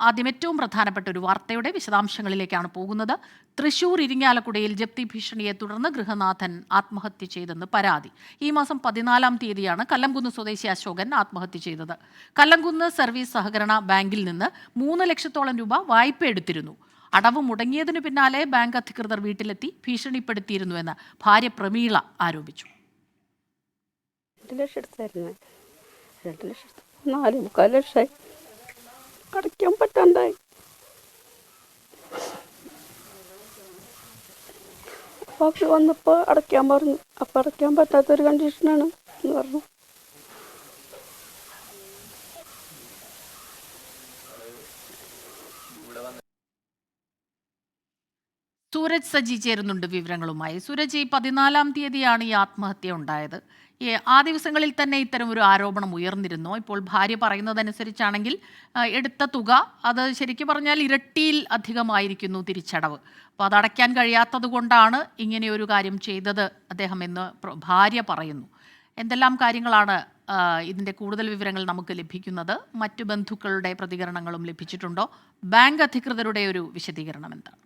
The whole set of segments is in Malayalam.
ആദ്യം ഏറ്റവും പ്രധാനപ്പെട്ട ഒരു വാർത്തയുടെ വിശദാംശങ്ങളിലേക്കാണ് പോകുന്നത്. തൃശൂർ ഇരിങ്ങാലക്കുടയിൽ ജപ്തി ഭീഷണിയെ തുടർന്ന് ഗൃഹനാഥൻ ആത്മഹത്യ ചെയ്തെന്ന് പരാതി. ഈ മാസം പതിനാലാം തീയതിയാണ് കല്ലംകുന്ന് സ്വദേശി അശോകൻ ആത്മഹത്യ ചെയ്തത്. കല്ലംകുന്ന് സർവീസ് സഹകരണ ബാങ്കിൽ നിന്ന് മൂന്ന് ലക്ഷത്തോളം രൂപ വായ്പ എടുത്തിരുന്നു. അടവ് മുടങ്ങിയതിനു പിന്നാലെ ബാങ്ക് അധികൃതർ വീട്ടിലെത്തി ഭീഷണിപ്പെടുത്തിയിരുന്നുവെന്ന് ഭാര്യ പ്രമീള ആരോപിച്ചു. രണ്ട് ലക്ഷം എടുത്തായിരുന്നു. രണ്ട് ലക്ഷം നാല് മുക്കാൽ ലക്ഷമായി. അടയ്ക്കാൻ പറ്റാണ്ടായി. അപ്പോൾ വന്നപ്പോൾ അടയ്ക്കാൻ പറഞ്ഞു. അപ്പം അടയ്ക്കാൻ പറ്റാത്തൊരു കണ്ടീഷനാണ് എന്ന് പറഞ്ഞു. സൂരജ് സജി ചേരുന്നുണ്ട് വിവരങ്ങളുമായി. സൂരജ് ഈ പതിനാലാം തീയതിയാണ് ഈ ആത്മഹത്യ ഉണ്ടായത് ആ ദിവസങ്ങളിൽ തന്നെ ഇത്തരം ഒരു ആരോപണം ഉയർന്നിരുന്നു. ഇപ്പോൾ ഭാര്യ പറയുന്നതനുസരിച്ചാണെങ്കിൽ എടുത്ത തുക അത് ശരിക്കും പറഞ്ഞാൽ ഇരട്ടിയിൽ അധികമായിരിക്കുന്നു തിരിച്ചടവ്. അപ്പോൾ അതടയ്ക്കാൻ കഴിയാത്തത് കൊണ്ടാണ് ഇങ്ങനെയൊരു കാര്യം ചെയ്തത് അദ്ദേഹം എന്ന് ഭാര്യ പറയുന്നു. എന്തെല്ലാം കാര്യങ്ങളാണ് ഇതിന്റെ കൂടുതൽ വിവരങ്ങൾ നമുക്ക് ലഭിക്കുന്നത്? മറ്റു ബന്ധുക്കളുടെ പ്രതികരണങ്ങളും ലഭിച്ചിട്ടുണ്ടോ? ബാങ്ക് അധികൃതരുടെ ഒരു വിശദീകരണം എന്താണ്?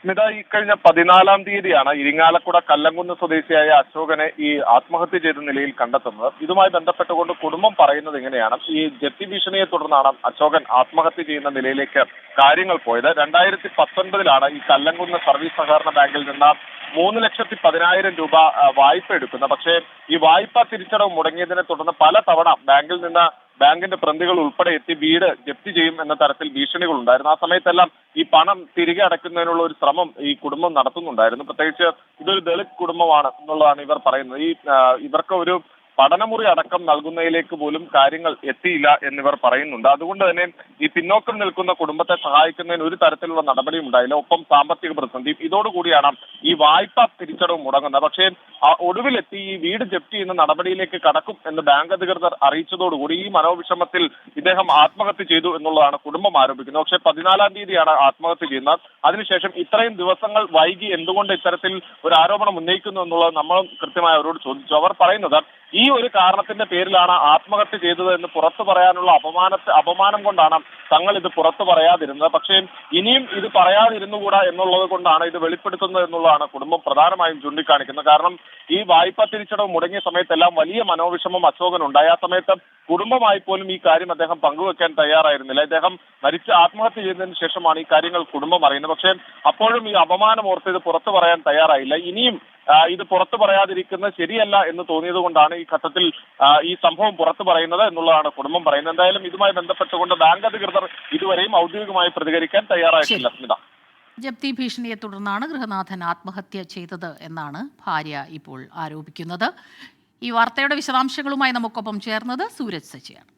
സ്മിത ഈ കഴിഞ്ഞ പതിനാലാം തീയതിയാണ് ഇരിങ്ങാലക്കുട കല്ലംകുന്ന് സ്വദേശിയായ അശോകനെ ഈ ആത്മഹത്യ ചെയ്ത നിലയിൽ കണ്ടെത്തുന്നത്. ഇതുമായി ബന്ധപ്പെട്ടുകൊണ്ട് കുടുംബം പറയുന്നത് ഇങ്ങനെയാണ്. ഈ ജപ്തി ഭീഷണിയെ തുടർന്നാണ് അശോകൻ ആത്മഹത്യ ചെയ്യുന്ന നിലയിലേക്ക് കാര്യങ്ങൾ പോയത്. രണ്ടായിരത്തി പത്തൊൻപതിലാണ് ഈ കല്ലംകുന്ന് സർവീസ് സഹകരണ ബാങ്കിൽ നിന്ന് മൂന്ന് ലക്ഷത്തി പതിനായിരം രൂപ വായ്പ എടുക്കുന്നത്. പക്ഷേ ഈ വായ്പ തിരിച്ചടവ് മുടങ്ങിയതിനെ തുടർന്ന് പല തവണ ബാങ്കിൽ നിന്ന് ബാങ്കിന്റെ പ്രതികൾ ഉൾപ്പെടെ എത്തി വീട് ജപ്തി ചെയ്യും എന്ന തരത്തിൽ ഭീഷണികൾ ഉണ്ടായിരുന്നു ആ സമയത്തെല്ലാം ഈ പണം തിരികെ അടയ്ക്കുന്നതിനുള്ള ഒരു ശ്രമം ഈ കുടുംബം നടത്തുന്നുണ്ടായിരുന്നു. പ്രത്യേകിച്ച് ഇതൊരു ദളിത് കുടുംബമാണ് എന്നുള്ളതാണ് ഇവർ പറയുന്നത്. ഈ ഇവർക്ക് ഒരു പഠനമുറി അടക്കം നൽകുന്നതിലേക്ക് പോലും കാര്യങ്ങൾ എത്തിയില്ല എന്നിവർ പറയുന്നുണ്ട്. അതുകൊണ്ട് തന്നെ ഈ പിന്നോക്കം നിൽക്കുന്ന കുടുംബത്തെ സഹായിക്കുന്നതിന് ഒരു തരത്തിലുള്ള നടപടിയും ഉണ്ടായില്ല. ഒപ്പം സാമ്പത്തിക പ്രതിസന്ധി. ഇതോടുകൂടിയാണ് ഈ വായ്പ തിരിച്ചടവ് മുടങ്ങുന്നത്. പക്ഷേ ഒടുവിലെത്തി ഈ വീട് ജപ്തി ചെയ്യുന്ന നടപടിയിലേക്ക് കടക്കും എന്ന് ബാങ്ക് അധികൃതർ അറിയിച്ചതോടുകൂടി ഈ മനോവിഷമത്തിൽ ഇദ്ദേഹം ആത്മഹത്യ ചെയ്തു എന്നുള്ളതാണ് കുടുംബം ആരോപിക്കുന്നത്. പക്ഷേ പതിനാലാം തീയതിയാണ് ആത്മഹത്യ ചെയ്യുന്നത്. അതിനുശേഷം ഇത്രയും ദിവസങ്ങൾ വൈകി എന്തുകൊണ്ട് ഇത്തരത്തിൽ ഒരു ആരോപണം ഉന്നയിക്കുന്നു എന്നുള്ളത് നമ്മളും കൃത്യമായി അവരോട് ചോദിച്ചു. അവർ പറയുന്നത് ഈ ഒരു കാരണത്തിന്റെ പേരിലാണ് ആത്മഹത്യ ചെയ്തത് എന്ന് പുറത്തു പറയാനുള്ള അപമാനത്തെ അപമാനം കൊണ്ടാണ് തങ്ങൾ ഇത് പുറത്തു പറയാതിരുന്നത്. പക്ഷേ ഇനിയും ഇത് പറയാതിരുന്നുകൂടാ എന്നുള്ളത് കൊണ്ടാണ് ഇത് വെളിപ്പെടുത്തുന്നത് എന്നുള്ളതാണ് കുടുംബം പ്രധാനമായും ചൂണ്ടിക്കാണിക്കുന്നത്. കാരണം ഈ വായ്പ തിരിച്ചടവ് മുടങ്ങിയ സമയത്തെല്ലാം വലിയ മനോവിഷമം അശോകനുണ്ടായി ആ സമയത്ത് കുടുംബമായി പോലും ഈ കാര്യം അദ്ദേഹം പങ്കുവെക്കാൻ തയ്യാറായിരുന്നില്ല. അദ്ദേഹം മരിച്ച് ആത്മഹത്യ ചെയ്തതിന് ശേഷമാണ് ഈ കാര്യങ്ങൾ കുടുംബം അറിയുന്നത്. പക്ഷേ അപ്പോഴും ഈ അപമാനം ഓർത്ത് ഇത് പുറത്തു പറയാൻ തയ്യാറായില്ല. ഇനിയും ഇത് പുറത്തു പറയാതിരിക്കുന്നത് ശരിയല്ല എന്ന് തോന്നിയത് കൊണ്ടാണ് ഈ ഘട്ടത്തിൽ ഈ സംഭവം പുറത്തു പറയുന്നത് എന്നുള്ളതാണ് കുടുംബം പറയുന്നത്. എന്തായാലും ഇതുമായി ബന്ധപ്പെട്ടുകൊണ്ട് ബാങ്ക് അധികൃതർ ഇതുവരെയും ഔദ്യോഗികമായി പ്രതികരിക്കാൻ തയ്യാറായിട്ടില്ല. സ്മിത ജപ്തി ഭീഷണിയെ തുടർന്നാണ് ഗൃഹനാഥൻ ആത്മഹത്യ ചെയ്തത് എന്നാണ് ഭാര്യ ഇപ്പോൾ ആരോപിക്കുന്നത്. ഈ വാർത്തയുടെ വിശദാംശങ്ങളുമായി നമുക്കൊപ്പം ചേർന്നത് സൂരജ് സച്ചിയാണ്.